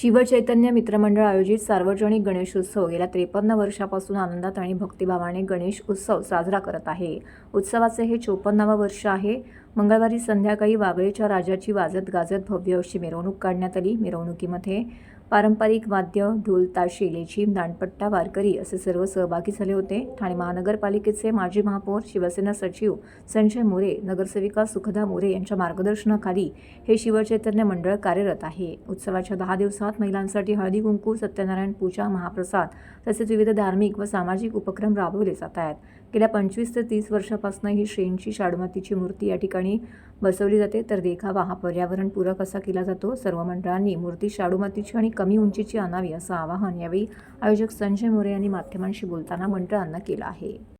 शिवचैतन्य मित्रमंडळ आयोजित सार्वजनिक गणेशोत्सव गेल्या त्रेपन्न वर्षापासून आनंदात आणि भक्तिभावाने गणेश उत्सव साजरा करत आहे. उत्सवाचे हे चोपन्नावं वर्ष आहे. मंगळवारी संध्याकाळी वागळेच्या राजाची वाजत गाजत भव्य अशी मिरवणूक काढण्यात आली. मिरवणुकीमध्ये पारंपरिक वाद्य ढोल ताशे लेझीम दांडपट्टा वारकरी असे सर्व सहभागी झाले होते. ठाणे महानगरपालिकेचे माजी महापौर शिवसेना सचिव संजय मोरे नगरसेविका सुखदा मोरे यांच्या मार्गदर्शनाखाली हे शिवचैतन्य मंडळ कार्यरत आहे. उत्सवाच्या दहा दिवसात महिलांसाठी हळदी कुंकू सत्यनारायण पूजा महाप्रसाद तसेच विविध धार्मिक व सामाजिक उपक्रम राबवले जात आहेत. गेल्या पंचवीस ते तीस वर्षापासून ही श्रेणची शाडमातीची मूर्ती या ठिकाणी बसवली जाते. तर देखावा हा पर्यावरणपूरक असा केला जातो. सर्व मंडळांनी मूर्ती शाडूमातीची आणि कमी उंचीची आणावी असं आवाहन यावेळी आयोजक संजय मोरे यांनी माध्यमांशी बोलताना मंडळांना केलं आहे.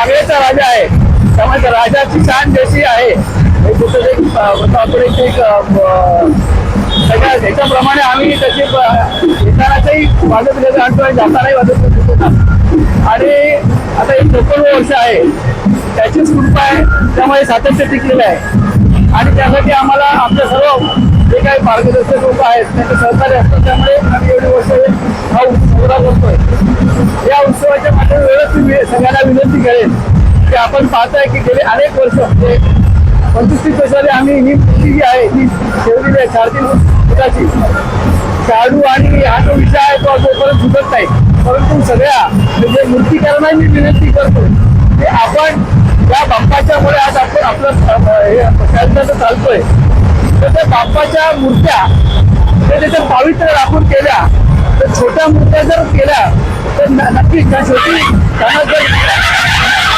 वागळेचा राजा आहे. त्यामुळे राजाची शान जशी आहे हे आपण एक सगळ्या ह्याच्याप्रमाणे आम्ही तसे येतानाचाही वाजत गेलो आणतो आणि जातानाही वाजत आणि आता एक चोपन्न वर्ष आहे. त्याचीच कृपा आहे. त्यामुळे सातत्य टिकलेलं आहे. आणि त्यासाठी आम्हाला आमच्या सर्व जे काही मार्गदर्शक लोक आहेत त्यांचे सहकार्य असतात त्यामुळे आम्ही एवढी वर्ष हा उत्सव करतोय. सगळ्यांना विनंती करेन की आपण पाहताय की गेले अनेक वर्ष म्हणजे पंचवीस तीस वर्षाने आम्ही ही मूर्ती जी आहे ही ठेवलेली आहे शारदी फुटाची शाडू आणि हा जो विषय आहे तो जोपर्यंत सुटत नाही परंतु सगळ्या म्हणजे मूर्तीकरांना मी विनंती करतो की आपण या बाप्पाच्यामुळे आज आपण आपलं अं, चालतोय. तर त्या बाप्पाच्या मूर्त्या ते त्याचं पावित्र्य राखून केल्या. तर छोट्या मूर्त्या जर केल्या तर नक्कीच त्या शेवटी त्यांना जर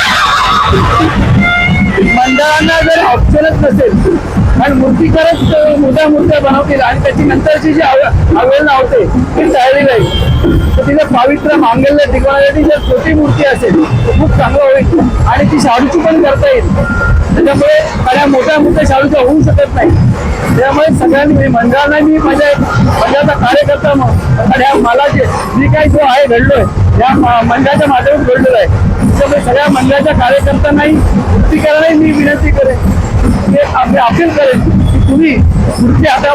मंडळांना जर ऑप्शनच नसेल आणि मूर्तीकारच अं, मोठ्या मूर्त्या बनवतील आणि त्याची नंतरची जी आव- आवेदना होते ती तयारी नाही तर तिला पावित्र्य मांगल्य टिकवण्यासाठी जर छोटी मूर्ती असेल तर खूप चांगलं होईल. आणि ती शाडूची पण करता येईल. त्याच्यामुळे माझ्या मोठ्या मोठ्या शाडूच्या होऊ शकत नाही. त्यामुळे सगळ्यांनी मी मंडळांना मी माझ्या मंडळाचा कार्यकर्ता म्हणून. आणि मला जे मी काही जो आहे घडलोय या मंडळाच्या माध्यमातून घडलेलं आहे. त्यामुळे सगळ्या मंडळाच्या कार्यकर्त्यांनाही मूर्तीकरांनाही मी विनंती करेन. की आपली अपील करेन. तुम्ही मूर्ती आता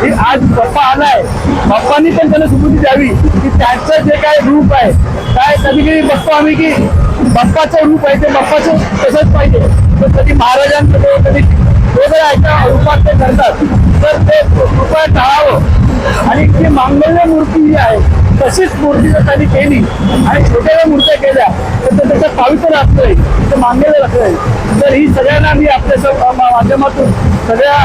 हे आज बाप्पा आलाय. बाप्पांनी पण त्यांना सुबुद्धी द्यावी. की त्यांचं जे काय रूप आहे काय कधी कधी बघतो आम्ही की बाप्पाचं रूप आहे ते बाप्पाचं तसंच पाहिजे. तर कधी महाराजांकडे कधी वेगळ्या एका रूपात ते करतात. तर ते कृपया टाळावं. आणि जी मांगल्य मूर्ती जी आहे तशीच मूर्ती जर त्यांनी केली आणि छोट्या मूर्त्या केल्या तर त्याचं पावित्र्य असतंय ते मांगलेलं असतंय तर ही सगळ्यांना मी आपल्या माध्यमातून सगळ्या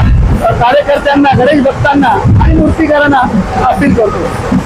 कार्यकर्त्यांना गणेश भक्तांना आणि मूर्तीकारांना अपील करतो.